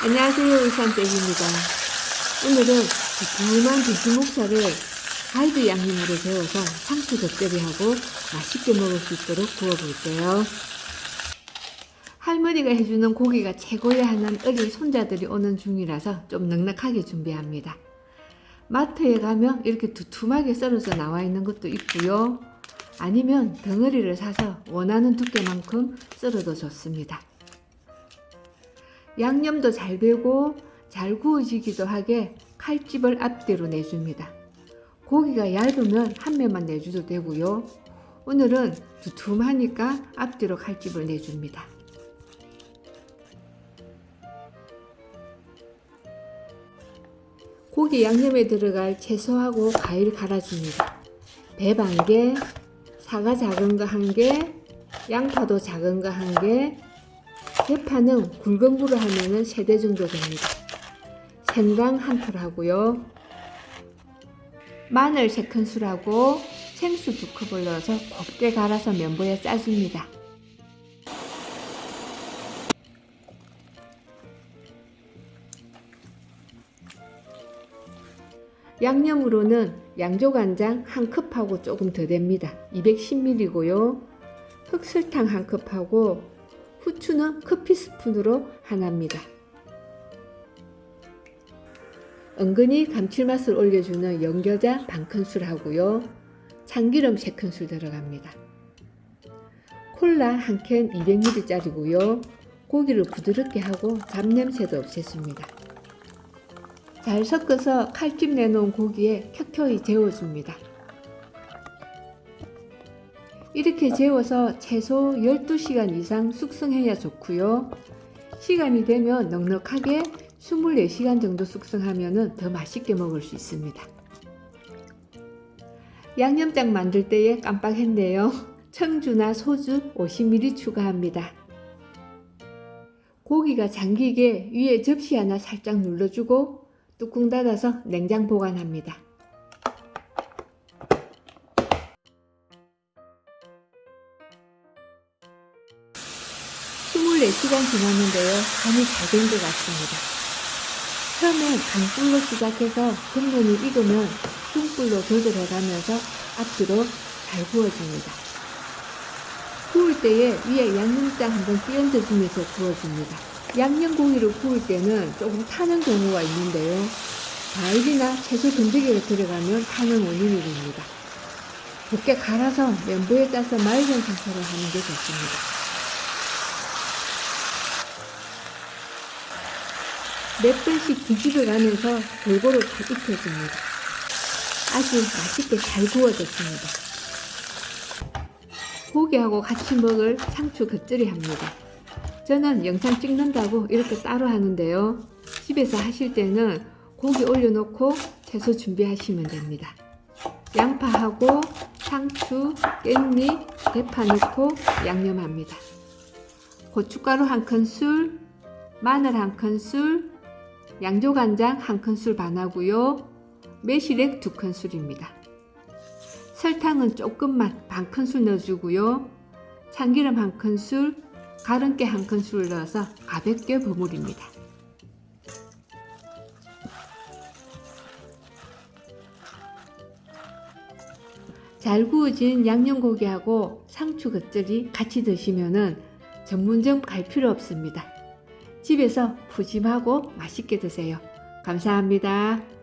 안녕하세요 의산댁입니다. 오늘은 두툼한 비빔목살을 갈비 양념으로 재워서 상추 겉절이하고 맛있게 먹을 수 있도록 구워볼게요. 할머니가 해주는 고기가 최고야 하는 어린 손자들이 오는 중이라서 좀 넉넉하게 준비합니다. 마트에 가면 이렇게 두툼하게 썰어서 나와 있는 것도 있고요. 아니면 덩어리를 사서 원하는 두께만큼 썰어도 좋습니다. 양념도 잘 배고 잘 구워지기도 하게 칼집을 앞뒤로 내줍니다. 고기가 얇으면 한 면만 내줘도 되고요. 오늘은 두툼하니까 앞뒤로 칼집을 내줍니다. 고기 양념에 들어갈 채소하고 과일 갈아줍니다. 배 반 개, 사과 작은 거 한 개, 양파도 작은 거 한 개, 대파는 굵은 불을 하면은 세대 정도 됩니다. 생강 한풀 하고요. 마늘 세 큰술 하고 생수 두 컵을 넣어서 곱게 갈아서 면보에 싸줍니다. 양념으로는 양조간장 한 컵하고 조금 더 됩니다. 210ml고요. 흑설탕 한 컵하고 후추는 커피 스푼으로 하나입니다. 은근히 감칠맛을 올려주는 연겨자 반 큰술 하고요. 참기름 3큰술 들어갑니다. 콜라 한 캔 200ml짜리고요. 고기를 부드럽게 하고 잡냄새도 없애줍니다. 잘 섞어서 칼집 내놓은 고기에 켜켜이 재워줍니다. 이렇게 재워서 최소 12시간 이상 숙성해야 좋고요. 시간이 되면 넉넉하게 24시간 정도 숙성하면 더 맛있게 먹을 수 있습니다. 양념장 만들 때에 깜빡했네요. 청주나 소주 50ml 추가합니다. 고기가 잠기게 위에 접시 하나 살짝 눌러주고 뚜껑 닫아서 냉장 보관합니다. 24시간 지났는데요. 간이 잘 된 것 같습니다. 처음엔 강불로 시작해서 국물이 익으면 중불로 조절해가면서 앞뒤로 잘 구워집니다. 구울 때에 위에 양념장 한번 끼얹어주면서 구워줍니다. 양념고기를 구울 때는 조금 타는 경우가 있는데요. 과일이나 채소 건더기가 들어가면 타는 원인이 됩니다. 곱게 갈아서 면보에 짜서 맑은 상태로 하는 게 좋습니다. 몇 번씩 뒤집어 가면서 골고루 잘 익혀줍니다. 아주 맛있게 잘 구워졌습니다. 고기하고 같이 먹을 상추 겉절이 합니다. 저는 영상 찍는다고 이렇게 따로 하는데요. 집에서 하실 때는 고기 올려놓고 채소 준비하시면 됩니다. 양파하고 상추, 깻잎, 대파 넣고 양념합니다. 고춧가루 한 큰술, 마늘 한 큰술, 양조간장 한 큰술 반하고요. 매실액 두 큰술입니다. 설탕은 조금만 반 큰술 넣어주고요. 참기름 한 큰술, 가른깨 한 큰술 넣어서 가볍게 버무립니다. 잘 구워진 양념고기하고 상추 겉절이 같이 드시면은 전문점 갈 필요 없습니다. 집에서 푸짐하고 맛있게 드세요. 감사합니다.